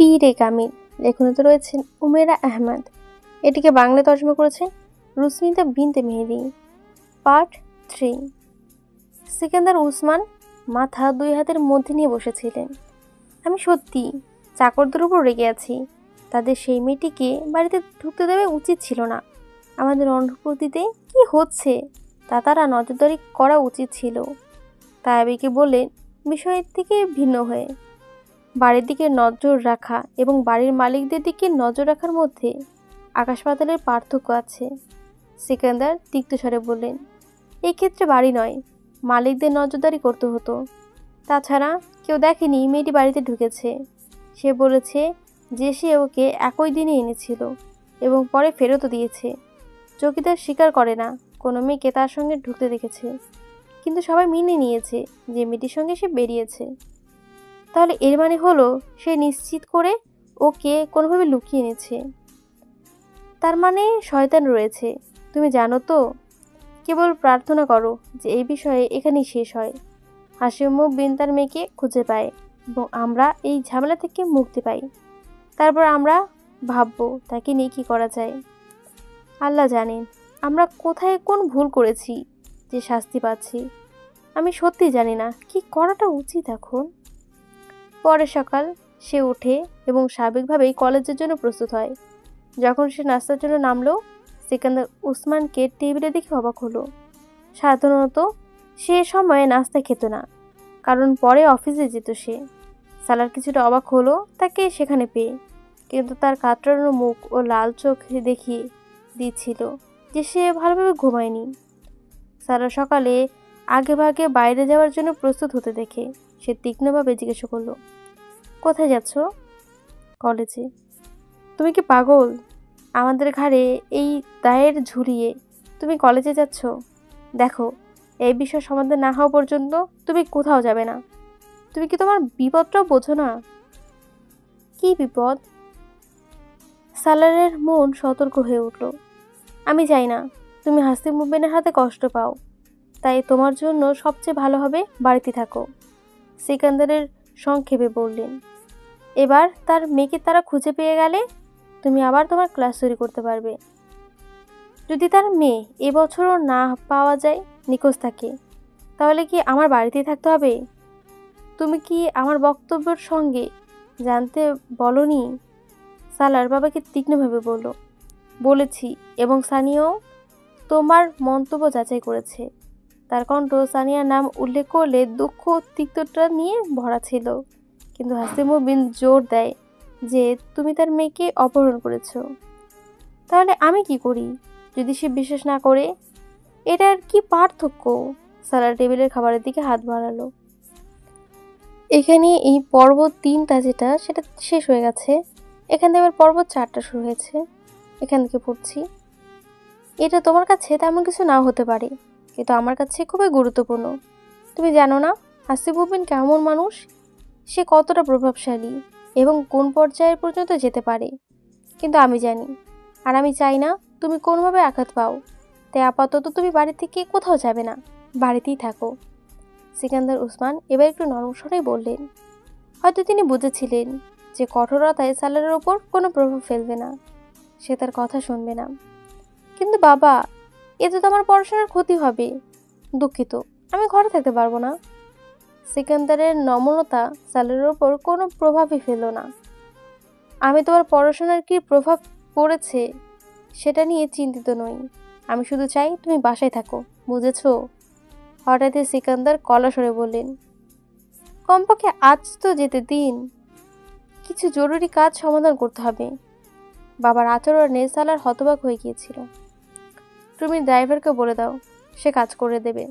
পীরে কামিল। লেখনীতে রয়েছেন উমেরা আহমদ। এটিকে বাংলা তর্জমা করেছেন রুসমিতা বিনতে মেহেদি। Part three. সিকান্দার উসমান মাথা দুই হাতের মধ্যে নিয়ে বসেছিলেন। আমি সত্যি চাকরদের উপর রেগে আছি। তাদের সেই মেয়েটিকে বাড়িতে ঢুকতে দেওয়া উচিত ছিল না। আমাদের অনুভূতিতে কি হচ্ছে তা তারা নজরদারি করা উচিত ছিল। তায়াবিকে বললেন, বিষয়ের থেকে ভিন্ন হয়ে। বাড়ির দিকে নজর রাখা এবং বাড়ির মালিকদের দিকে নজর রাখার মধ্যে আকাশ পাতালের পার্থক্য আছে। সিকান্দার তিক্তস্বরে বললেন, এই ক্ষেত্রে বাড়ি নয়, মালিকদের নজরদারি করতে হতো। তাছাড়া কেউ দেখেনি মেয়েটি বাড়িতে ঢুকেছে। সে বলেছে যে সে ওকে একই দিনে এনেছিল এবং পরে ফেরতও দিয়েছে। চকিদার স্বীকার করে না, কোনো মেয়েকে তার সঙ্গে ঢুকতে দেখেছে। কিন্তু সবাই মেনে নিয়েছে যে মেয়েটির সঙ্গে সে বেরিয়েছে। তাহলে এর মানে হলো সে নিশ্চিত করে ওকে কোনোভাবে লুকিয়ে এনেছে। তার মানে শয়তান রয়েছে। তুমি জানো তো? কেবল প্রার্থনা করো যে এই বিষয়ে এখানেই শেষ হয়। হাসিমু বিন তার মেয়েকে খুঁজে পায় এবং আমরা এই ঝামেলা থেকে মুক্তি পাই। তারপর আমরা ভাববো তাকে নিয়ে কী করা যায়। আল্লাহ জানেন, আমরা কোথায় কোন ভুল করেছি যে শাস্তি পাচ্ছি। আমি সত্যি জানি না, কি করাটা উচিত এখন? পরের সকাল সে ওঠে এবং স্বাভাবিকভাবেই কলেজের জন্য প্রস্তুত হয়। যখন সে নাস্তার জন্য নামলো সিকান্দার উসমানকে টেবিলে দেখে অবাক হলো। সাধারণত সে সময়ে নাস্তা খেত না, কারণ পরে অফিসে যেত সে। সালার কিছুটা অবাক হলো তাকে সেখানে পেয়ে, কিন্তু তার কাতরানো মুখ ও লাল চোখ দেখিয়ে দিচ্ছিল যে সে ভালোভাবে ঘুমায়নি। সারা সকালে আগে ভাগে বাইরে যাওয়ার জন্য প্রস্তুত হতে দেখে। সে তীক্ষ্ণভাবে জিজ্ঞাসা করল, কোথায় যাচ্ছ? কলেজে। তুমি কি পাগল? আমাদের ঘাড়ে এই দায়ের ঝুলিয়ে তুমি কলেজে যাচ্ছ? দেখো, এই বিষয় সমাধান না হওয়া পর্যন্ত তুমি কোথাও যাবে না। তুমি কি তোমার বিপদটাও বোঝো না? কি বিপদ? সালারের মন সতর্ক হয়ে উঠল। আমি চাই না, তুমি হাসি মুভমেন্টের হাতে কষ্ট পাও। তাই তোমার জন্য সবচেয়ে ভালো হবে বাড়িতে থাকো। সিকান্দারের সংক্ষেপে বললেন, এবার তার মেয়েকে তারা খুঁজে পেয়ে গেলে তুমি আবার তোমার ক্লাস তৈরি করতে পারবে। যদি তার মেয়ে এবছরও না পাওয়া যায়, নিখোঁজ থাকে, তাহলে কি আমার বাড়িতেই থাকতে হবে? তুমি কি আমার বক্তব্যের সঙ্গে জানতে বলনি? সালার বাবাকে তীক্ষ্ণভাবে বলল, বলেছি এবং সানিও তোমার মন্তব্য যাচাই করেছে। তার কণ্ঠ সানিয়ার নাম উল্লেখ করলে দুঃখ তিক্তটা নিয়ে ভরা ছিল। কিন্তু হাসিমুবিন জোর দেয় যে, তুমি তার মেয়েকে অপহরণ করেছ। তাহলে আমি কি করি? যদি সে বিশ্বাস না করে এটার কি পার্থক্য? সালার টেবিলের খাবারের দিকে হাত বাড়ালো। এখানে এই পর্ব তিনটা যেটা, সেটা শেষ হয়ে গেছে। এখান থেকে এবার পর্ব চারটা শুরু হয়েছে। এখান থেকে পড়ছি। এটা তোমার কাছে তেমন কিছু নাও হতে পারে। কিন্তু আমার কাছে খুবই গুরুত্বপূর্ণ। তুমি জানো না হাসিবুবিন কেমন মানুষ? সে কতটা প্রভাবশালী এবং কোন পর্যায়ের পর্যন্ত যেতে পারে? কিন্তু আমি জানি, আর আমি চাই না তুমি কোনোভাবে আঘাত পাও। তাই আপাতত তুমি বাড়ি থেকে কোথাও যাবে না, বাড়িতেই থাকো। সিকান্দার উসমান এবার একটু নরম স্বরেই বললেন, হয়তো তিনি বুঝেছিলেন যে কঠোরতায় সালারের ওপর কোনো প্রভাব ফেলবে না। সে তার কথা শুনবে না। কিন্তু বাবা এতে তো আমার পড়াশোনার ক্ষতি হবে। দুঃখিত, আমি ঘরে থাকতে পারব না। সিকান্দারের নমনতা সালারের ওপর কোনো প্রভাবই ফেলল না। আমি তোমার পড়াশোনার কি প্রভাব পড়েছে সেটা নিয়ে চিন্তিত নই। আমি শুধু চাই তুমি বাসায় থাকো, বুঝেছ? হঠাৎই সিকান্দার কলা সরে বললেন, কমপক্ষে আজ তো যেতে দিন। কিছু জরুরি কাজ সমাধান করতে হবে। বাবার আচরণে সালার হতবাক হয়ে গিয়েছিল। তুমি ড্রাইভারকে বলে দাও, সে কাজ করে দেবে।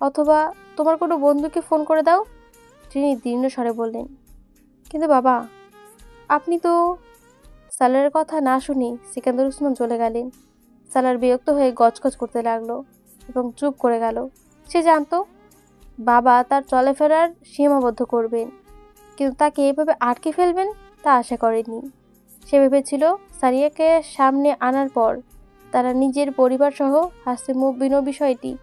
অথবা তোমার কোনো বন্ধুকে ফোন করে দাও তিনি দীর্ণ স্বরে বললেন। কিন্তু বাবা, আপনি তো সালারের কথা না শুনে সিকান্দার উসমান চলে গেলেন। সালার বিরক্ত হয়ে গজগজ করতে লাগল এবং চুপ করে গেল। সে জানতো, বাবা তার চলাফেরার সীমাবদ্ধ করবেন, কিন্তু তাকে এভাবে আটকে ফেলবেন তা আশা করেনি সে ভেবেছিল সারিয়াকে সামনে আনার পর তারা নিজের পরিবার সহ হাসিমুবিনো বিষয়টি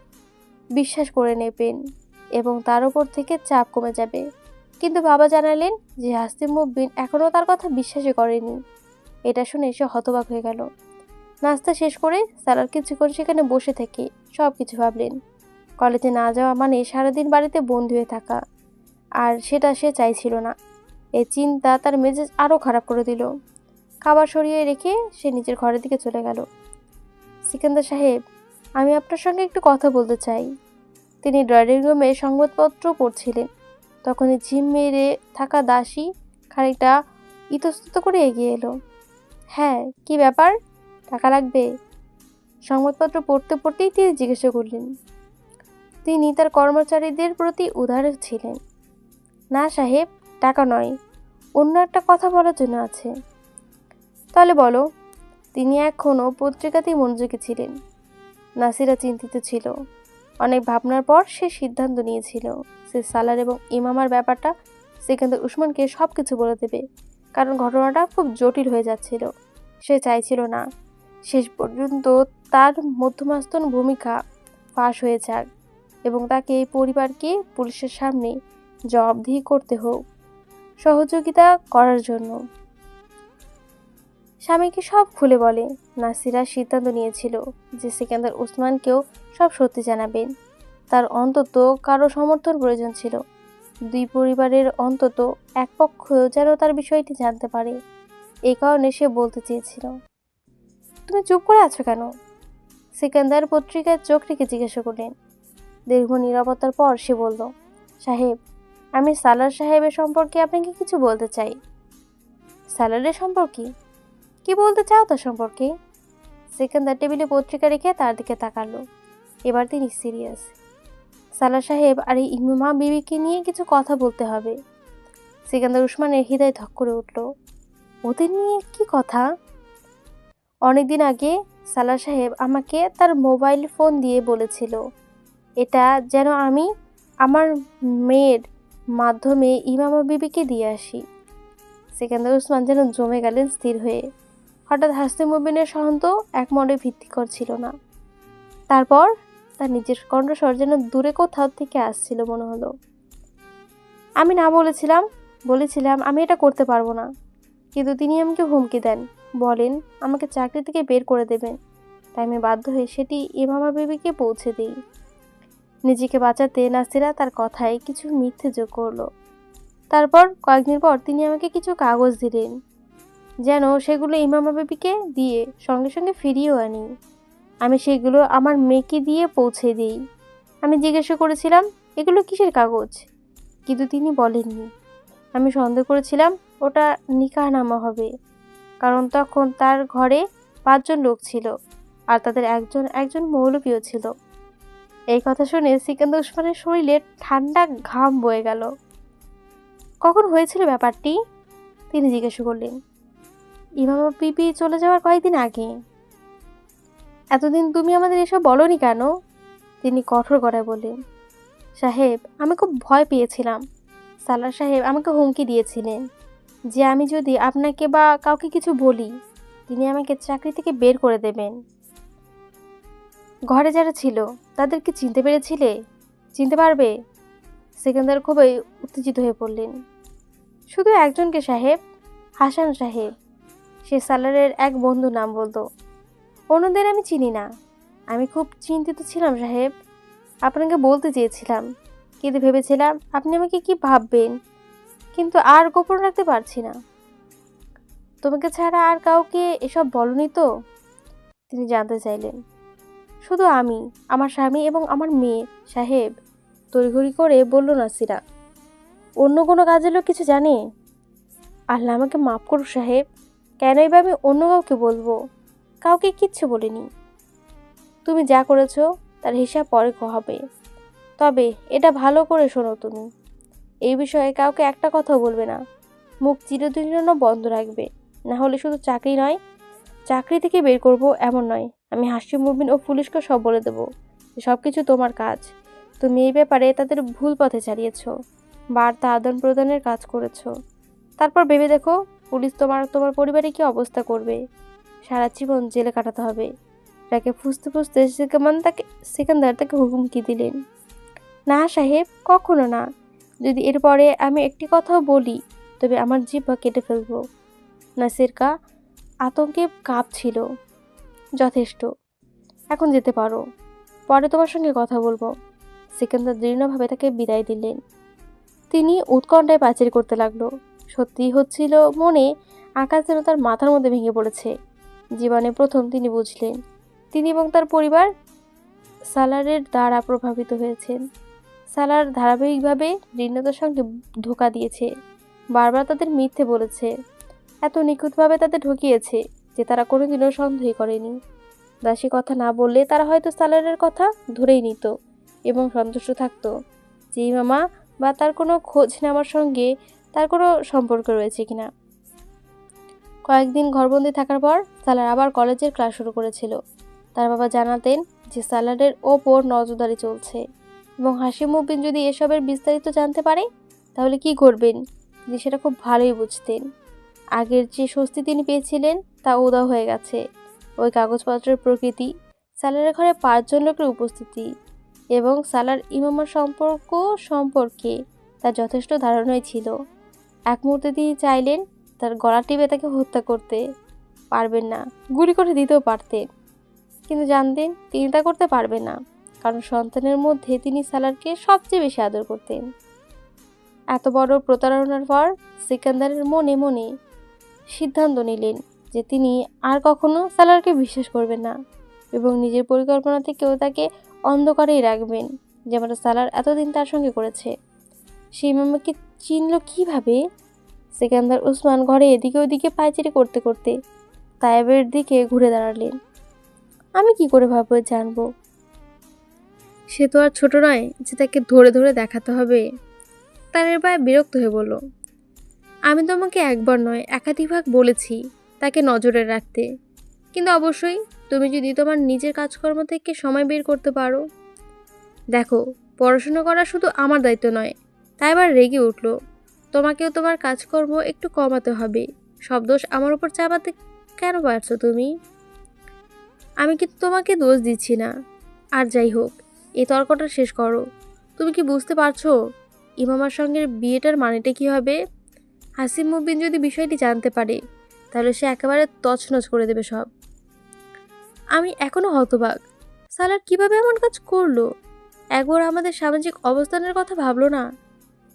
বিশ্বাস করে নেবেন এবং তার ওপর থেকে চাপ কমে যাবে। কিন্তু বাবা জানালেন যে হাসিম মুবিন এখনও তার কথা বিশ্বাসই করেনি। এটা শুনে সে হতবাক হয়ে গেল। নাস্তা শেষ করে স্যালার কিছুক্ষণ সেখানে বসে থেকে সব কিছু ভাবলেন। কলেজে না যাওয়া মানে সারাদিন বাড়িতে বন্ধু হয়ে থাকা। আর সেটা সে চাইছিল না। এই চিন্তা তার মেজাজ আরও খারাপ করে দিল। খাবার সরিয়ে রেখে সে নিজের ঘরের দিকে চলে গেল। সিকান্দার সাহেব, আমি আপনার সঙ্গে একটু কথা বলতে চাই। তিনি ড্রয়িং রুমে সংবাদপত্র পড়ছিলেন। তখনই ঝিম মেরে থাকা দাসী খানিকটা ইতস্তত করে এগিয়ে এলো। হ্যাঁ কি ব্যাপার? টাকা লাগবে? সংবাদপত্র পড়তে পড়তেই তিনি জিজ্ঞাসা করলেন। তিনি তার কর্মচারীদের প্রতি উদার ছিলেন। না সাহেব, টাকা নয়। অন্য একটা কথা বলার জন্য আছে। তাহলে বলো তিনি এখনও পত্রিকাতেই মনোযোগী ছিলেন। নাসিরা চিন্তিত ছিল। অনেক ভাবনার পর সে সিদ্ধান্ত নিয়েছিল সে সালার এবং ইমামার ব্যাপারটা সেখানে উসমানকে সব কিছু বলে দেবে, কারণ ঘটনাটা খুব জটিল হয়ে যাচ্ছিল। সে চাইছিল না। শেষ পর্যন্ত তার মধ্যমাস্তন ভূমিকা ফাঁস হয়ে যাক এবং তাকে এই পরিবারকে পুলিশের সামনে জবাবদিহি করতে হোক। সহযোগিতা করার জন্য স্বামীকে সব খুলে বলে। নাসিরা সিদ্ধান্ত নিয়েছিল যে সেকেন্দার ওসমানকেও সব সত্যি জানাবেন। তার অন্তত কারও সমর্থন প্রয়োজন ছিল। দুই পরিবারের অন্তত এক পক্ষ যেন তার বিষয়টি জানতে পারে। এই কারণে সে বলতে চেয়েছিল, তুমি চুপ করে আছো কেন? সিকান্দার পত্রিকায় চোখ রেখে জিজ্ঞাসা করলেন। দীর্ঘ নিরাপত্তার পর সে বলল, সাহেব, আমি সালার সাহেবের সম্পর্কে আপনাকে কিছু বলতে চাই। সালারের সম্পর্কে? কি বলতে চাও তার সম্পর্কে? সেকেন্দার টেবিলে পত্রিকা রেখে তার দিকে তাকালো। এবার তিনি সিরিয়াস। সালা সাহেব আর এই ইমা বিবিকে নিয়ে কিছু কথা বলতে হবে। সেকেন্দার উসমানের হৃদয় ধক করে উঠল। ওদের নিয়ে কি কথা? অনেকদিন আগে সালার সাহেব আমাকে তার মোবাইল ফোন দিয়ে বলেছিল, এটা যেন আমি আমার মেয়ের মাধ্যমে ইমামা বিবিকে দিয়ে আসি। সেকেন্দার উসমান যেন জমে গেলেন স্থির হয়ে। হঠাৎ হাসতে মুবিনের সহন্ত এক মনে ভিত্তিকর ছিল না। তারপর তার নিজের কণ্ঠস্বর যেন দূরে কোথাও থেকে আসছিল মনে হলো। আমি না বলেছিলাম বলেছিলাম আমি এটা করতে পারব না। কিন্তু তিনি আমাকে হুমকি দেন, বলেন, আমাকে চাকরি থেকে বের করে দেবেন তাই আমি বাধ্য হয়ে সেটি ইমামা বিবিকে পৌঁছে দিই। নিজেকে বাঁচাতে নাসিরা তার কথায় কিছু মিথ্যে যোগ করল। তারপর কয়েকদিন পর তিনি আমাকে কিছু কাগজ দিলেন। যেন সেগুলো ইমামা বিবিকে দিয়ে সঙ্গে সঙ্গে ফিরিয়েও আনি। আমি সেগুলো আমার মেয়েকে দিয়ে পৌঁছে দিই। আমি জিজ্ঞাসা করেছিলাম, এগুলো কিসের কাগজ? কিন্তু তিনি বলেননি। আমি সন্দেহ করেছিলাম, ওটা নিকাহনামা হবে। কারণ তখন তার ঘরে পাঁচজন লোক ছিল আর তাদের একজন একজন মৌলবীও ছিল। এই কথা শুনে সিকান্দার উসমানের শরীরে ঠান্ডা ঘাম বয়ে গেল। কখন হয়েছিল ব্যাপারটি? তিনি জিজ্ঞাসা করলেন। ইমামা পিপি চলে যাওয়ার কয়েকদিন আগে। এতদিন তুমি আমাদের এসব বলনি কেন? তিনি কঠোর গলায় বললেন, সাহেব, আমি খুব ভয় পেয়েছিলাম। সালার সাহেব আমাকে হুমকি দিয়েছিলেন যে আমি যদি আপনাকে বা কাউকে কিছু বলি, তিনি আমাকে চাকরি থেকে বের করে দেবেন। ঘরে যারা ছিল, তাদেরকে চিনতে পেরেছিলে? চিনতে পারবে? সেকেন্দার খুবই উত্তেজিত হয়ে পড়লেন। শুধু একজনকে, সাহেব? হাসান সাহেব? সে সালারের এক বন্ধু নাম বলতো। অন্যদের আমি চিনি না। আমি খুব চিন্তিত ছিলাম, সাহেব। আপনাকে বলতে চেয়েছিলাম, কিন্তু ভেবেছিলাম আপনি আমাকে কি ভাববেন? কিন্তু আর গোপন রাখতে পারছি না। তোমাকে ছাড়া আর কাউকে এসব বলনি তো? তিনি জানতে চাইলেন। শুধু আমি, আমার স্বামী এবং আমার মেয়ে, সাহেব। তড়িঘড়ি করে বলল, নাসিরা, অন্য কোনো কাজের লোক কিছু জানে? আল্লাহ আমাকে মাফ করুক, সাহেব। কেনই বা আমি অন্য কাউকে বলব? কাউকে কিচ্ছু বলিনি। তুমি যা করেছ, তার হিসাব পরে হবে। তবে এটা ভালো করে শোনো তুমি। এই বিষয়ে কাউকে একটা কথাও বলবে না। মুখ চিরদিনের জন্য বন্ধ রাখবে। না হলে শুধু চাকরি নয়, চাকরি থেকে বের করব এমন নয়। আমি হাসি মুবিন ও পুলিশকে সব বলে দেবো সব কিছু তোমার কাজ। তুমি এই ব্যাপারে তাদের ভুল পথে চালিয়েছ। বার্তা আদান প্রদানের কাজ করেছ। তারপর ভেবে দেখো পুলিশ তোমার তোমার পরিবারে কি অবস্থা করবে? সারা জীবন জেলে কাটাতে হবে। তাকে ফুসতে ফুসতে সেকেমান তাকে, সেকেন্দার তাকে হুকুমকি দিলেন? না সাহেব, কখনো না। যদি এরপরে আমি একটি কথাও বলি, তবে আমার জিহ্বা কেটে ফেলব। নাসিরকা আতঙ্কে কাঁপছিল। যথেষ্ট। এখন যেতে পারো। পরে তোমার সঙ্গে কথা বলব। সিকান্দার দৃঢ়ভাবে তাকে বিদায় দিলেন। তিনি উৎকণ্ঠায় পাচির করতে লাগল। সত্যি হচ্ছিল মনে আকাশ যেন তার মাথার মধ্যে ভেঙে পড়েছে। জীবনে প্রথম তিনি বুঝলেন, তিনি এবং তার পরিবার সালারের দ্বারা প্রভাবিত হয়েছেন। সালার ধারাবাহিকভাবে ঋণতার সঙ্গে ধোকা দিয়েছে, বারবার তাদের মিথ্যে বলেছে, এত নিখুঁতভাবে তাদের ঢুকিয়েছে যে তারা কোনোদিনও সন্দেহ করেনি। দাসী কথা না বললে তারা হয়তো সালারের কথা ধরেই নিত এবং সন্তুষ্ট থাকতো। যে মামা বা তার কোনো খোঁজ নেওয়ার সঙ্গে তার কোনো সম্পর্ক রয়েছে কিনা। কয়েকদিন ঘরবন্দি থাকার পর সালার আবার কলেজের ক্লাস শুরু করেছিল। তার বাবা জানাতেন যে সালারের ওপর নজরদারি চলছে এবং হাসিম মুবিন যদি এসবের বিস্তারিত জানতে পারে, তাহলে কি করবেন? তিনি সেটা খুব ভালোই বুঝতেন। আগের যে স্বস্তি তিনি পেয়েছিলেন, তা উদা হয়ে গেছে। ওই কাগজপত্রের প্রকৃতি, সালারের ঘরে পাঁচজন লোকের উপস্থিতি এবং সালার ইমামার সম্পর্ক সম্পর্কে তার যথেষ্ট ধারণাই ছিল। এক মুহূর্তে তিনি চাইলেন তার গলা টিপে তাকে হত্যা করতে পারবেন না, গুলি করে দিতেও পারতেন। কিন্তু জানতেন তিনি তা করতে পারবেন না, কারণ সন্তানের মধ্যে তিনি সালারকে সবচেয়ে বেশি আদর করতেন। এত বড় প্রতারণার পর সিকান্দারের মনে মনে সিদ্ধান্ত নিলেন যে তিনি আর কখনো সালারকে বিশ্বাস করবেন না এবং নিজের পরিকল্পনা থেকেও তাকে অন্ধকারেই রাখবেন যেমন সালার এতদিন তার সঙ্গে করেছে। সেই মামাকে চিনল কীভাবে? সিকান্দার উসমান ঘরে এদিকে ওদিকে পায়চারি করতে করতে তায়েবের দিকে ঘুরে দাঁড়ালেন। আমি কি করে ভাববো জানব? সে তো আর ছোট নয় যে তাকে ধরে ধরে দেখাতে হবে। তার এবার বিরক্ত হয়ে বলল, আমি তোমাকে একবার নয়, একাধিকভাগ বলেছি তাকে নজরে রাখতে। কিন্তু অবশ্যই তুমি যদি তোমার নিজের কাজকর্ম থেকে সময় বের করতে পারো। দেখো, পড়াশোনা করা শুধু আমার দায়িত্ব নয় তাই আবার রেগে উঠল। তোমাকেও তোমার কাজকর্ম একটু কমাতে হবে। সব দোষ আমার উপর চাপাতে কেন পারছ তুমি? আমি কিন্তু তোমাকে দোষ দিচ্ছি না? আর যাই হোক, এই তর্কটা শেষ করো। তুমি কি বুঝতে পারছ ইমামার সঙ্গে বিয়েটার মানেটা কি হবে? হাসিম মুবিন যদি বিষয়টি জানতে পারে, তাহলে সে একেবারে তছনছ করে দেবে সব। আমি এখনও হতবাক। সালার কীভাবে এমন কাজ করল? একবার আমাদের সামাজিক অবস্থানের কথা ভাবলো না?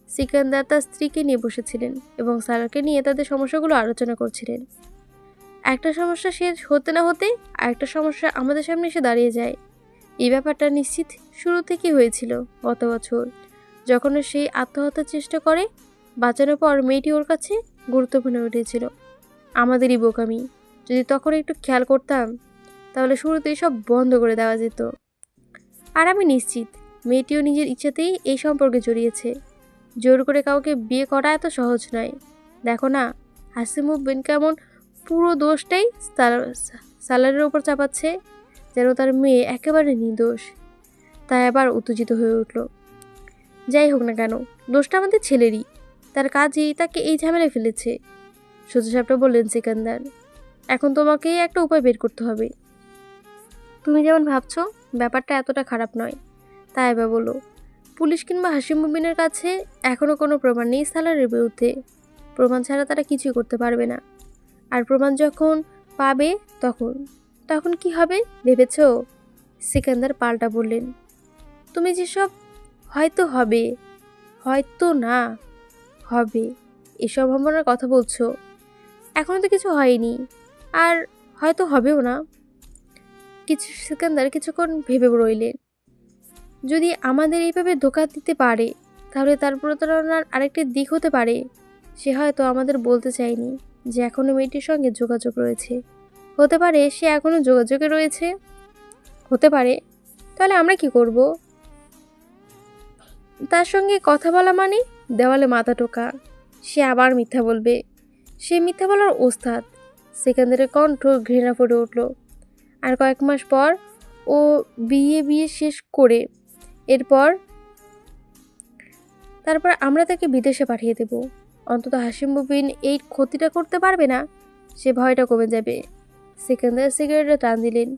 সিকান্দার তার স্ত্রীকে নিয়ে বসেছিলেন এবং সালারকে নিয়ে তাদের সমস্যাগুলো আলোচনা করছিলেন। একটা সমস্যা শেষ হতে না হতে আরেকটা সমস্যা আমাদের সামনে এসে দাঁড়িয়ে যায়। এই ব্যাপারটা নিশ্চিত শুরু থেকে হয়েছিল গত বছর। যখন সেই আত্মহত্যার চেষ্টা করে, বাঁচানোর পর মেয়েটি ওর কাছে গুরুত্বপূর্ণ উঠেছিল। আমাদেরই বোকামি। যদি তখন একটু খেয়াল করতাম, তাহলে শুরুতেই সব বন্ধ করে দেওয়া যেত। আর আমি নিশ্চিত, মেয়েটিও নিজের ইচ্ছাতেই এই সম্পর্কে জড়িয়েছে। জোর করে কাউকে বিয়ে করা এত সহজ নয়। দেখো না হাসিমুদ্দিন কেমন পুরো দোষটাই সালারের ওপর চাপাচ্ছে যেন তার মেয়ে একেবারে নির্দোষ। তাই আবার উত্তেজিত হয়ে উঠল। যাই হোক না কেন, দোষটা আমাদের ছেলেরই। তার কাজই তাকে এই ঝামেলায় ফেলেছে। সোজা সাপটা বললেন সিকান্দার, এখন তোমাকেই একটা উপায় বের করতে হবে। তুমি যেমন ভাবছ, ব্যাপারটা এতটা খারাপ নয়। তাই এবার বলো পুলিশ কিংবা হাসিম মুবিনের কাছে এখনও কোনো প্রমাণ নেই সালারের বিরুদ্ধে। প্রমাণ ছাড়া তারা কিছুই করতে পারবে না। আর প্রমাণ যখন পাবে তখন তখন কি হবে ভেবেছ? সিকান্দার পাল্টা বললেন, তুমি যেসব হয়তো হবে, হয়তো না, হবে এ সম্ভাবনার কথা বলছো। এখনও তো কিছু হয়নি, আর হয়তো হবেও না। কিছু সিকান্দার কিছুক্ষণ ভেবে রইলেন। যদি আমাদের এইভাবে ধোকা দিতে পারে, তাহলে তার প্রতারণার আরেকটি দিক হতে পারে। সে হয়তো আমাদের বলতে চায়নি যে এখনও মেয়েটির সঙ্গে যোগাযোগ রয়েছে। হতে পারে সে এখনও যোগাযোগে রয়েছে। হতে পারে। তাহলে আমরা কি করব? তার সঙ্গে কথা বলা মানে? দেওয়ালে মাথা টোকা। সে আবার মিথ্যা বলবে। সে মিথ্যা বলার ওস্তাদ। সেখানদের কণ্ঠ ঘৃণা ফুটে উঠল। আর কয়েক মাস পর ও বিয়ে বিয়ে শেষ করে এরপর, তারপর আমরা তাকে বিদেশে পাঠিয়ে দেব। অন্তত হাসিম মুবিন এই ক্ষতিটা করতে পারবে না। সে ভয়টা কমে যাবে। সিকান্দার সিগারেটে টান দিলেন।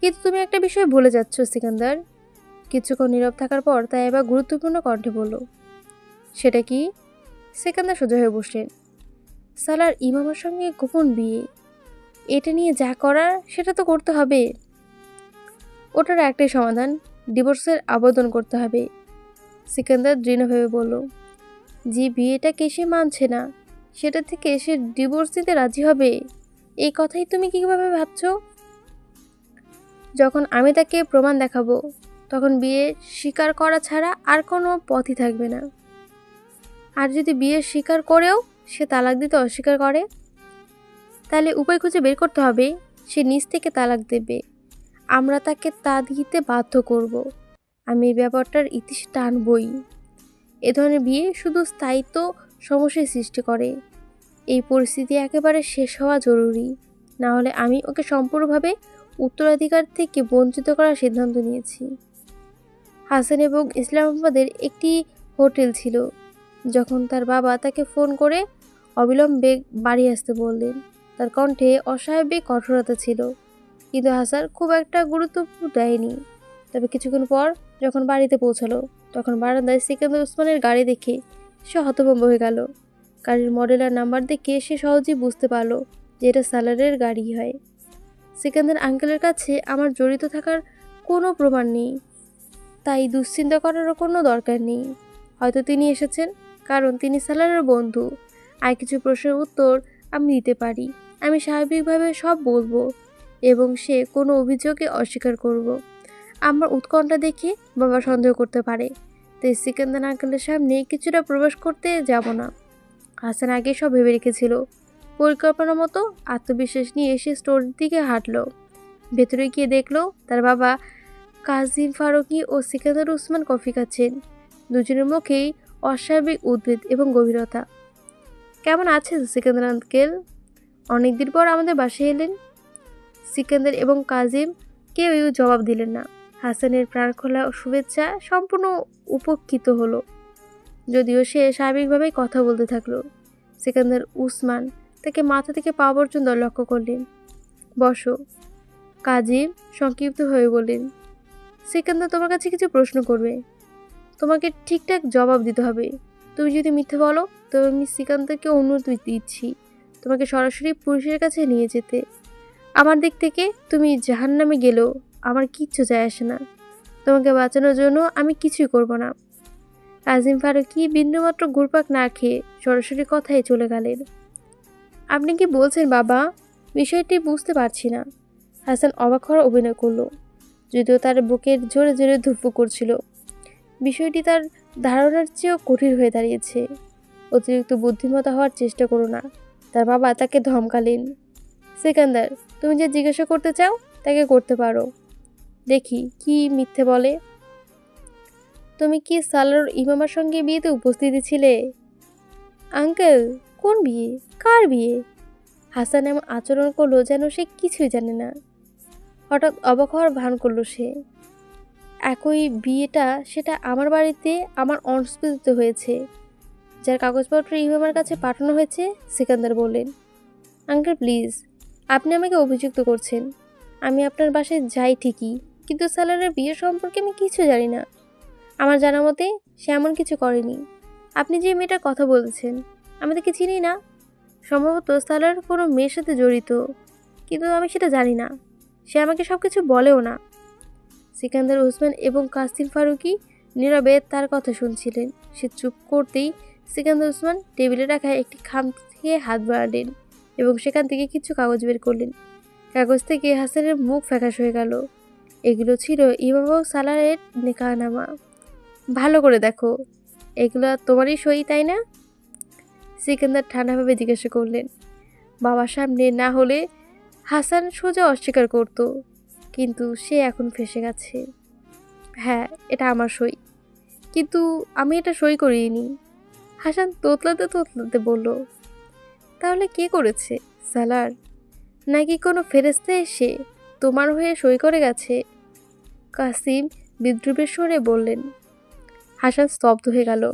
কিন্তু তুমি একটা বিষয় ভুলে যাচ্ছ, সিকান্দার। কিছুক্ষণ নীরব থাকার পর তাই এবার গুরুত্বপূর্ণ কণ্ঠে বলল, সেটা কি? সেকান্দার সোজা হয়ে বসলেন, সালার ইমামের সঙ্গে গোপন বিয়ে। এটা নিয়ে যা করার, সেটা তো করতে হবে। ওটার একটাই সমাধান ডিভোর্সের আবেদন করতে হবে। সিকান্দার দৃঢ়ভাবে বলল যে বিয়েটাকে সে মানছে না? সেটা থেকে সে ডিভোর্স দিতে রাজি হবে? এই কথাই তুমি কীভাবে ভাবছ? যখন আমি তাকে প্রমাণ দেখাবো, তখন বিয়ে স্বীকার করা ছাড়া আর কোনো পথই থাকবে না। আর যদি বিয়ে স্বীকার করেও সে তালাক দিতে অস্বীকার করে, তাহলে উপায় খুঁজে বের করতে হবে। সে নিজ থেকে তালাক দেবে। আমরা তাকে তা দিতে বাধ্য করব। আমি এই ব্যাপারটার ইতিশ টানবই। এ ধরনের বিয়ে শুধু স্থায়িত্ব সমস্যার সৃষ্টি করে। এই পরিস্থিতি একেবারে শেষ হওয়া জরুরি। না হলে আমি ওকে সম্পূর্ণভাবে উত্তরাধিকার থেকে বঞ্চিত করার সিদ্ধান্ত নিয়েছি। হাসান এবং ইসলামাবাদের একটি হোটেল ছিল, যখন তার বাবা তাকে ফোন করে অবিলম্বে বাড়ি আসতে বললেন। তার কণ্ঠে অস্বাভাবিক কঠোরতা ছিল। কিন্তু হাসান খুব একটা গুরুত্ব দেয়নি। তবে কিছুক্ষণ পর যখন বাড়িতে পৌঁছালো, তখন বারান্দায় সিকান্দর উসমানের গাড়ি দেখে সে হতভম্ব হয়ে গেল। গাড়ির মডেল আর নাম্বার দেখে সে সহজেই বুঝতে পারল যে এটা সালারের গাড়ি হয়। সিকান্দার আঙ্কেলের কাছে আমার জড়িত থাকার কোনো প্রমাণ নেই। তাই দুশ্চিন্তা করারও কোনো দরকার নেই। হয়তো তিনি এসেছেন, কারণ তিনি সালারের বন্ধু। আর কিছু প্রশ্নের উত্তর আমি দিতে পারি। আমি স্বাভাবিকভাবে সব বলব। এবং সে কোনো অভিযোগে অস্বীকার করব। আমার উৎকণ্ঠা দেখে বাবা সন্দেহ করতে পারে। তাই সিকান্দার আঙ্কেলের সামনে কিছুটা প্রবেশ করতে যাব না। হাসান আগে সব ভেবে রেখেছিল। পরিকল্পনা মতো আত্মবিশ্বাস নিয়ে এসে স্টোরের দিকে হাঁটলো। ভেতরে গিয়ে দেখল তার বাবা কাজিম ফারুকি ও সিকান্দার উসমান কফি খাচ্ছেন। দুজনের মুখেই অস্বাভাবিক উদ্ভিদ এবং গভীরতা। কেমন আছেন সিকান্দার আঙ্কেল? অনেকদিন পর আমাদের বাসায় এলেন। সিকান্দার এবং কাজিম কেউই জবাব দিলেন না। হাসানের প্রাণখোলা শুভেচ্ছা সম্পূর্ণ উপকৃত হলো। যদিও সে স্বাভাবিকভাবেই কথা বলতে থাকল। সিকান্দার উসমান তাকে মাথা থেকে পা পর্যন্ত লক্ষ্য করলেন। বসো। কাজিম সংক্ষিপ্ত হয়ে বললেন, সিকান্দার তোমার কাছে কিছু প্রশ্ন করবে। তোমাকে ঠিকঠাক জবাব দিতে হবে। তুমি যদি মিথ্যে বলো তবে আমি সিকান্দারকে অনুমতি দিচ্ছি। তোমাকে সরাসরি পুলিশের কাছে নিয়ে যেতে। আমার দিক থেকে তুমি জাহান্নামে গেলেও আমার কিচ্ছু যায় আসে না। তোমাকে বাঁচানোর জন্য আমি কিছুই করব না। কাজিম ফারুকি বিন্দুমাত্র ঘুরপাক না খেয়ে সরাসরি কথায় চলে গেলেন। আপনি কি বলছেন বাবা? বিষয়টি বুঝতে পারছি না। হাসান অবাক হওয়ার অভিনয় করল, যদিও তার বুকের জোরে জোরে ধুপ্পু করছিল। বিষয়টি তার ধারণার চেয়েও কঠিন হয়ে দাঁড়িয়েছে। অতিরিক্ত বুদ্ধিমত্তা হওয়ার চেষ্টা করো না। তার বাবা তাকে ধমকালেন, সেকান্দার তুমি যে জিজ্ঞাসা করতে চাও, তাকে করতে পারো। দেখি, কি মিথ্যে বলে। তুমি কি সালার ইমামার সঙ্গে বিয়েতে উপস্থিতি ছিলে? আঙ্কেল, কোন বিয়ে? কার বিয়ে? হাসান এমন আচরণ করল যেন সে কিছুই জানে না। হঠাৎ অবাক হওয়ার ভান করল সে। একই বিয়েটা সেটা আমার বাড়িতে আমার অনুস্কৃতিতে হয়েছে। যার কাগজপত্র ইমামার কাছে পাঠানো হয়েছে, সিকান্দার বললেন, আঙ্কেল, প্লিজ আপনি আমাকে অভিযুক্ত করছেন। আমি আপনার বাসায় যাই ঠিকই, কিন্তু সালারের বিয়ে সম্পর্কে আমি কিছু জানি না। আমার জানা মতে, সে এমন কিছু করেনি। আপনি যে মেয়েটার কথা বলছেন, আমি তাকে চিনি না। সম্ভবত সালার কোনো মেয়ের সাথে জড়িত, কিন্তু আমি সেটা জানি না। সে আমাকে সব কিছু বলেও না। সিকান্দার ওসমান এবং কাসিম ফারুকি নীরবে তার কথা শুনছিলেন। সে চুপ করতেই সিকান্দার ওসমান টেবিলে রাখা একটি খাম থেকে হাত বাড়ালেন। এবং সেখান থেকে কিছু কাগজ বের করলেন। কাগজ থেকে হাসানের মুখ ফ্যাকাশ হয়ে গেল। এগুলো ছিল ইমাম সালারের নেকানামা। ভালো করে দেখো। এগুলো তোমারই সই, তাই না? সিকান্দার ঠান্ডাভাবে জিজ্ঞাসা করলেন। বাবার সামনে না হলে হাসান সোজা অস্বীকার করত, কিন্তু সে এখন ফেসে গেছে। হ্যাঁ এটা আমার সই। কিন্তু আমি এটা সই করিনি। হাসান তোতলাতে তোতলাতে বলল তাহলে কে করেছে? সালার। নাকি কোনো ফেরেস্তা এসে তোমার হয়ে সই করে গেছে? কাসিম বিদ্রুপের স্বরে বললেন। হাসান স্তব্ধ হয়ে গেল।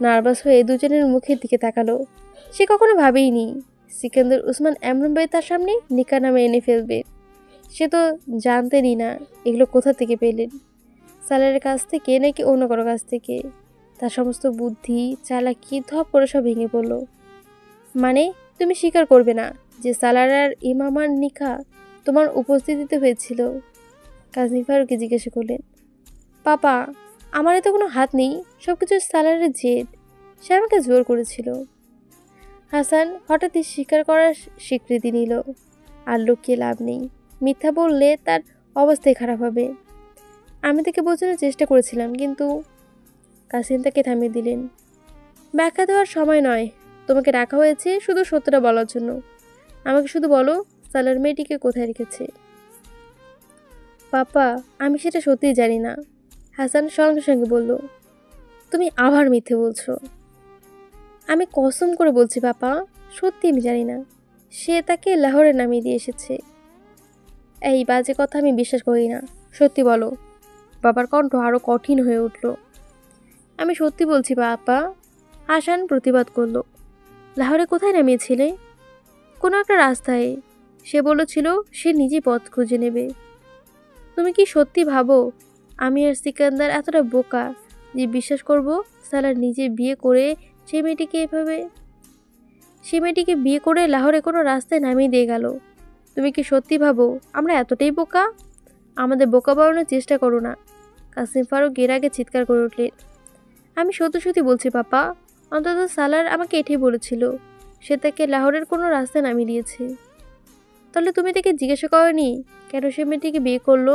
নার্ভাস হয়ে দুজনের মুখের দিকে তাকালো। সে কখনো ভাবেইনি, সিকান্দার উসমান এমনভাবে তার সামনে নিকা নামে এনে ফেলবে। সে তো জানতেনই না এগুলো কোথা থেকে পেলেন। সালারের কাছ থেকে নাকি অন্য কারও কাছ থেকে? তার সমস্ত বুদ্ধি, চালাকি, ধপ করে সব ভেঙে পড়ল। মানে তুমি স্বীকার করবে না যে সালার আর ইমামার নিকা তোমার উপস্থিতিতে হয়েছিল। কাজী ফারুকে জিজ্ঞাসা করলেন, পাপা, আমার এতে কোনো হাত নেই সব কিছু সালারের জেদ, সে আমাকে জোর করেছিল। হাসান হঠাৎই স্বীকার করার স্বীকৃতি নিল। আর লুকিয়ে লাভ নেই, মিথ্যা বললে তার অবস্থাই খারাপ হবে। আমি তাকে বোঝানোর চেষ্টা করেছিলাম, কিন্তু, কাসিম তাকে থামিয়ে দিলেন। ব্যাখ্যা দেওয়ার সময় নয় তোমাকে রাখা হয়েছে শুধু সত্যটা বলার জন্য। আমাকে শুধু বলো, সালার মেয়েটিকে কোথায় রেখেছে? পাপা, আমি সেটা সত্যিই জানি না। হাসান সঙ্গে সঙ্গে বলল, তুমি আবার মিথ্যে বলছো। আমি কসম করে বলছি, পাপা সত্যি আমি জানি না। সে তাকে লাহোরে নামিয়ে দিয়ে এসেছে। এই বাজে কথা আমি বিশ্বাস করি না। সত্যি বলো। বাবার কণ্ঠ আরও কঠিন হয়ে উঠল। আমি সত্যি বলছি বাপা হাসান প্রতিবাদ করল। লাহোরে কোথায় নামিয়েছিলে? কোনো একটা রাস্তায়। সে বলেছিল, সে নিজে পথ খুঁজে নেবে। তুমি কি সত্যি ভাবো, আমি আর সিকান্দার এতটা বোকা যে বিশ্বাস করব, সালার নিজে বিয়ে করে সেই মেয়েটিকে এভাবে? সেই মেয়েটিকে বিয়ে করে লাহোরে কোনো রাস্তায় নামিয়ে দিয়ে গেল। তুমি কি সত্যি ভাবো, আমরা এতটাই বোকা? আমাদের বোকা বাড়ানোর চেষ্টা করো না। কাসিম ফারুক এর আগে চিৎকার করে উঠলেন। আমি সত্যি সত্যি বলছি, পাপা অন্তত সালার আমাকে এটাই বলেছিল। সে তাকে লাহোরের কোনো রাস্তায় নামিয়ে দিয়েছে। তাহলে তুমি তাকে জিজ্ঞাসা করনি কেন সে মেয়েটিকে বিয়ে করল?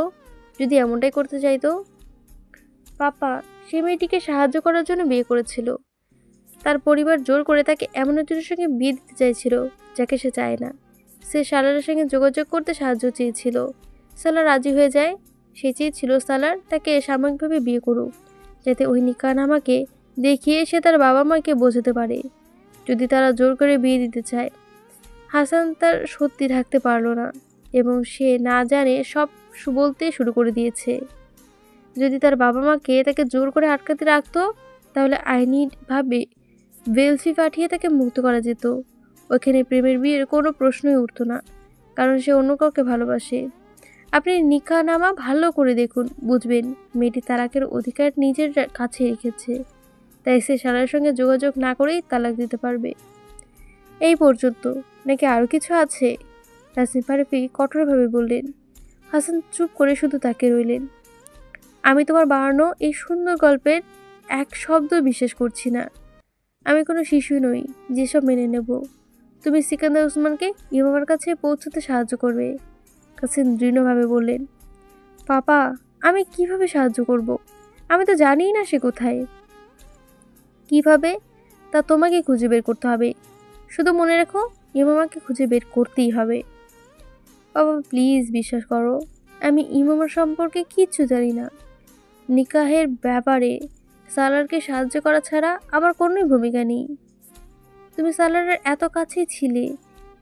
যদি এমনটাই করতে চাইতো? পাপা, সে মেয়েটিকে সাহায্য করার জন্য বিয়ে করেছিল। তার পরিবার জোর করে তাকে এমন একজনের সঙ্গে বিয়ে দিতে চাইছিল, যাকে সে চায় না। সে সালারের সঙ্গে যোগাযোগ করতে সাহায্য চেয়েছিল। সালার রাজি হয়ে যায়। সে চেয়েছিল সালার তাকে সাময়িকভাবে বিয়ে করুক, যাতে ওই নিকানামাকে দেখিয়ে সে তার বাবা মাকে বোঝাতে পারে। যদি তারা জোর করে বিয়ে দিতে চায়, হাসান তার সত্যি থাকতে পারল না এবং সে না জানে সব বলতে শুরু করে দিয়েছে। যদি তার বাবা মাকে তাকে জোর করে আটকাতে রাখতো, তাহলে আইনিভাবে বেলফি পাঠিয়ে তাকে মুক্ত করা যেত। ওখানে প্রেমের বিয়ের কোনো প্রশ্নই উঠতো না, কারণ সে অন্য কাউকে ভালোবাসে। আপনি নিকানামা ভালো করে দেখুন, বুঝবেন, মেয়েটি তারাকের অধিকার নিজের কাছে রেখেছে। তাই সে সালার সঙ্গে যোগাযোগ না করেই তালাক দিতে পারবে। এই পর্যন্ত নাকি আরও কিছু আছে? নাসিম ফারুফি কঠোরভাবে বললেন, হাসান চুপ করে শুধু তাকে রইলেন। আমি তোমার বাড়ানো এই সুন্দর গল্পের এক শব্দ বিশ্বাস করছি না। আমি কোনো শিশু নই, যেসব মেনে নেব। তুমি সিকান্দার উসমানকে ইমামার কাছে পৌঁছতে সাহায্য করবে, কাসিম দৃঢ়ভাবে বললেন। পাপা, আমি কীভাবে সাহায্য করব। আমি তো জানিই না সে কোথায়। কীভাবে? তা তোমাকে খুঁজে বের করতে হবে। শুধু মনে রেখো, ইমামাকে খুঁজে বের করতেই হবে। বাবা প্লিজ বিশ্বাস করো, আমি ইমামার সম্পর্কে কিচ্ছু জানি না। নিকাহের ব্যাপারে সালারকে সাহায্য করা ছাড়া আমার কোনোই ভূমিকা নেই। তুমি সালারের এত কাছেই ছিলে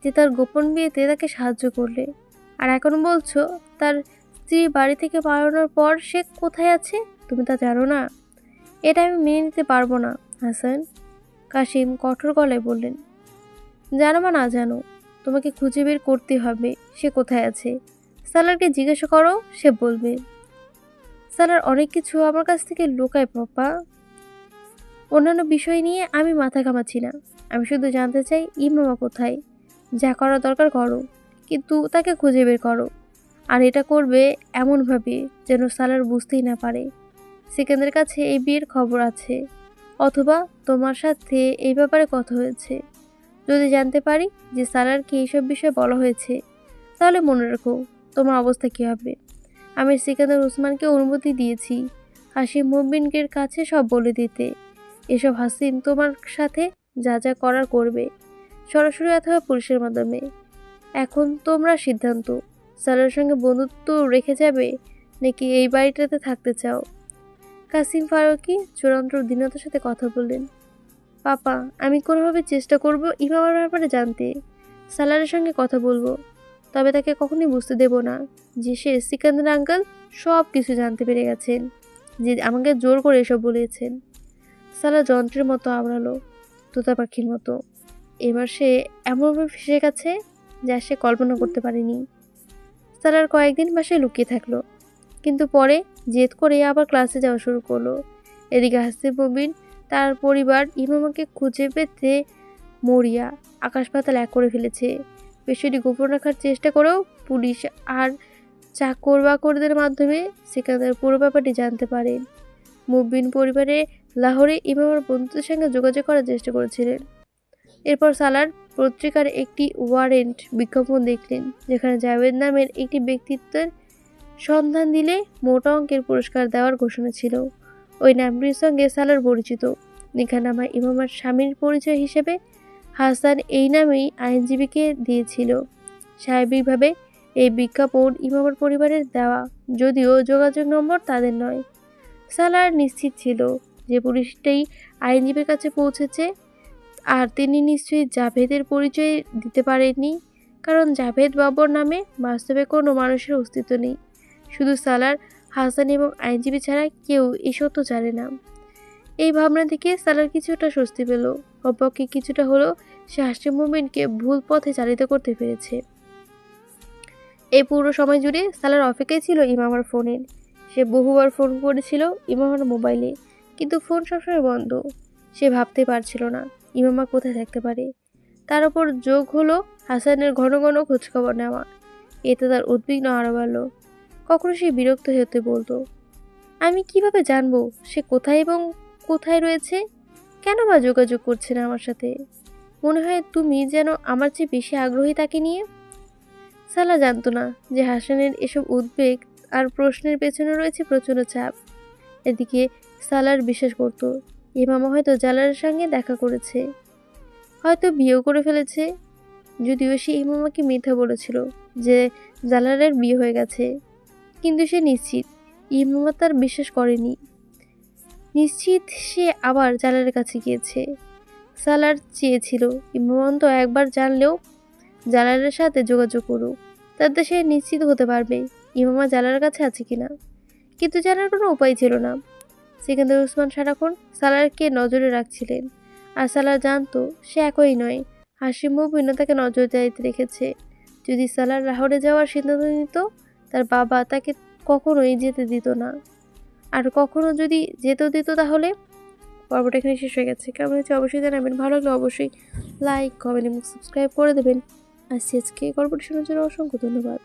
যে তার গোপন বিয়েতে তাকে সাহায্য করলে। আর এখন বলছো, তার স্ত্রী বাড়ি থেকে পালানোর পর সে কোথায় আছে? তুমি তা জানো না। এটা আমি মেনে নিতে পারব না। হাসান কাশিম কঠোর গলায় বললেন, জানো বা না জানো, তোমাকে খুঁজে বের করতে হবে, সে কোথায় আছে? সালারকে জিজ্ঞাসা করো, সে বলবে, সালার অনেক কিছু আমার কাছ থেকে লুকায় পাপা। অন্যান্য বিষয় নিয়ে আমি মাথা ঘামাচ্ছি না। আমি শুধু জানতে চাই ইমামা কোথায়? যা করা দরকার করো, কিন্তু তাকে খুঁজে বের করো। আর এটা করবে এমনভাবে যেন সালার বুঝতেই না পারে। সেকেন্দের কাছে এই বিয়ের খবর আছে। অথবা তোমার সাথে এই ব্যাপারে কথা হয়েছে। যদি জানতে পারি যে সালারকে এইসব বিষয়ে বলা হয়েছে, তাহলে মনে রাখো তোমার অবস্থা কী হবে। আমি সিকান্দার উসমানকে অনুমতি দিয়েছি। হাসিম মুবিনকের কাছে সব বলে দিতে। এসব হাসিম তোমার সাথে যা যা করার করবে, সরাসরি অথবা পুলিশের মাধ্যমে। এখন তোমরা সিদ্ধান্ত সালার সঙ্গে বন্ধুত্ব রেখে যাবে নাকি এই বাড়িটাতে থাকতে চাও? কাসিম ফারুকি চূড়ান্ত দীনতার সাথে কথা বললেন। পাপা, আমি কোনোভাবে চেষ্টা করব ইমামার ব্যাপারে জানতে। সালারের সঙ্গে কথা বলব, তবে তাকে কখনোই বুঝতে দেব না যে সে সিকান্দার আঙ্কাল সব কিছু জানতে পেরে গেছেন, যে আমাকে জোর করে এসব বলেছেন। সালা যন্ত্রের মতো আওড়ালো, তোতা পাখির মতো। এবার সে এমনভাবে ফেসে গেছে যা সে কল্পনা করতে পারেনি। সালার কয়েকদিন বাসায় লুকিয়ে থাকল। কিন্তু পরে জেদ করে আবার ক্লাসে যাওয়া শুরু করল। এদিকে হাসিব মুবিন তার পরিবার ইমামাকে খুঁজে পেতে মরিয়া আকাশ পাতাল এক করে ফেলেছে। বিষয়টি গোপন রাখার চেষ্টা করেও পুলিশ আর চাকর বাকরদের মাধ্যমে সিকান্দার পুরো ব্যাপারটি জানতে পারেন মুবিন পরিবারে লাহোরে ইমামার বন্ধুদের সঙ্গে যোগাযোগ করার চেষ্টা করেছিলেন। এরপর সালার পত্রিকার একটি ওয়ারেন্ট বিজ্ঞাপন দেখলেন, যেখানে জাভেদ নামের একটি ব্যক্তিত্বের সন্ধান দিলে মোটা অঙ্কের পুরস্কার দেওয়ার ঘোষণা ছিল। ওই নামটির সঙ্গে সালার পরিচিত। নিখানামা ইমামার স্বামীর পরিচয় হিসেবে হাসান এই নামেই আইনজীবীকে দিয়েছিল। স্বাভাবিকভাবে এই বিজ্ঞাপন ইমামার পরিবারের দেওয়া, যদিও যোগাযোগ নম্বর তাদের নয়। সালার নিশ্চিত ছিল যে পুলিশটাই আইনজীবীর কাছে পৌঁছেছে, আর তিনি নিশ্চয়ই জাভেদের পরিচয় দিতে পারেননি, কারণ জাভেদ বাবর নামে বাস্তবে কোনো মানুষের অস্তিত্ব নেই। শুধু সালার হাসান এবং আইনজীবী ছাড়া কেউ এই সত্য জানে না। এই ভাবনা থেকে সালার কিছুটা স্বস্তি পেল। কমপক্ষে কিছুটা হলেও সে হাসি মুমিনকে ভুল পথে চালিত করতে পেরেছে। এই পুরো সময় জুড়ে সালার অপেক্ষায় ছিল ইমামার ফোনের সে বহুবার ফোন করেছিল ইমামার মোবাইলে, কিন্তু ফোন সবসময় বন্ধ। সে ভাবতে পারছিল না ইমামা কোথায় থাকতে পারে। তার উপর যোগ হলো হাসানের ঘন ঘন খোঁজখবর নেওয়া। এতে তার উদ্বিগ্ন আরও বাড়ল। কখনো সে বিরক্ত হতে বলতো, আমি কীভাবে জানব? সে কোথায় এবং কোথায় রয়েছে? কেন বা যোগাযোগ করছে না আমার সাথে? মনে হয় তুমি যেন আমার চেয়ে বেশি আগ্রহী তাকে নিয়ে? সালা জানতো না যে হাসানের এসব উদ্বেগ আর প্রশ্নের পেছনে রয়েছে প্রচণ্ড চাপ। এদিকে সালার বিশ্বাস করতো ইমামা হয়তো জালালের সঙ্গে দেখা করেছে। হয়তো বিয়েও করে ফেলেছে। যদিও সে ইমামাকে মিথ্যা বলেছিল যে জালালের বিয়ে হয়ে গেছে। কিন্তু সে নিশ্চিত। ইমামা তার বিশ্বাস করেনি। নিশ্চিত সে আবার জালালের কাছে গিয়েছে। সালার চেয়েছিল ইমামন্ত একবার জানলেও জালালের সাথে যোগাযোগ করুক। তাতে সে নিশ্চিত হতে পারবে, ইমামা জালালের কাছে আছে কিনা। কিন্তু জানার কোনো উপায় ছিল না। সিকান্দার উসমান সারাক্ষণ সালারকে নজরে রাখছিলেন। আর সালার জানতো, সে একই নয়। হাসিম মুবিনও তাকে নজরদারিতে রেখেছে। যদি সালার লাহোরে যাওয়ার সিদ্ধান্ত নিত তার বাবা তাকে কখনোই যেতে দিত না। আর কখনো যদি যেতেও দিত তাহলে পর্বটা এখানে শেষ হয়ে গেছে। কেমন হচ্ছে অবশ্যই জানাবেন। ভালো লাগলে অবশ্যই লাইক কমেন্ট এবং সাবস্ক্রাইব করে দেবেন। আর আজকে গল্পটি শোনার জন্য অসংখ্য ধন্যবাদ।